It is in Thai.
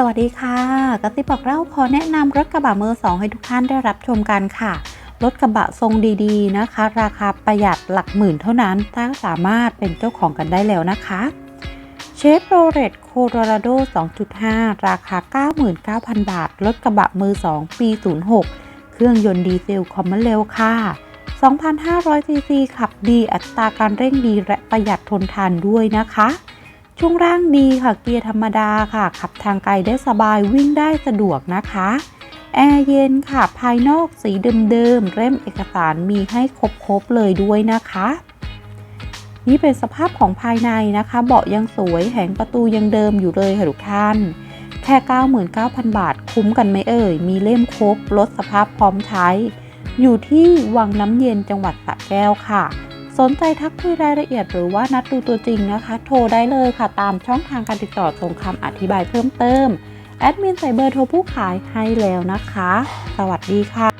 สวัสดีค่ะกระติบบอกเล่าขอแนะนำรถกระบะมือสองให้ทุกท่านได้รับชมกันค่ะ รถกระบะทรงดีๆนะคะ ราคาประหยัดหลักหมื่นเท่านั้นถ้าสามารถเป็นเจ้าของกันได้แล้วนะคะเชฟโรเลตโคโรราโด 2.5 ราคา 99,000 บาท รถกระบะมือ 2 ปี 06 เครื่องยนต์ดีเซลคอมมอนเร็วค่ะ 2,500ซีซีขับดีอัตราการเร่งดีและประหยัดทนทานด้วยนะคะ ช่วงล่างดีค่ะเกียร์ธรรมดาค่ะ ขับทางไกลได้สบายวิ่งได้สะดวกนะคะแอร์เย็นค่ะ ภายนอกสีเดิมๆเล่มเอกสารมีให้ครบๆเลยด้วยนะคะ นี่เป็นสภาพของภายในนะคะ เบาะยังสวยแหงประตูยังเดิมอยู่เลยค่ะทุกท่าน แค่ 99,000 บาทคุ้มกันไหมเอ่ย มีเล่มครบรถสภาพพร้อมใช้ อยู่ที่วังน้ำเย็นจังหวัดสระแก้วค่ะ สนใจทักคุยรายละเอียดหรือว่านัดดูตัวจริงนะคะ โทรได้เลยค่ะตามช่องทางการติดต่อตรงคำอธิบายเพิ่มเติม แอดมินใส่เบอร์โทรผู้ขายให้แล้วนะคะ สวัสดีค่ะ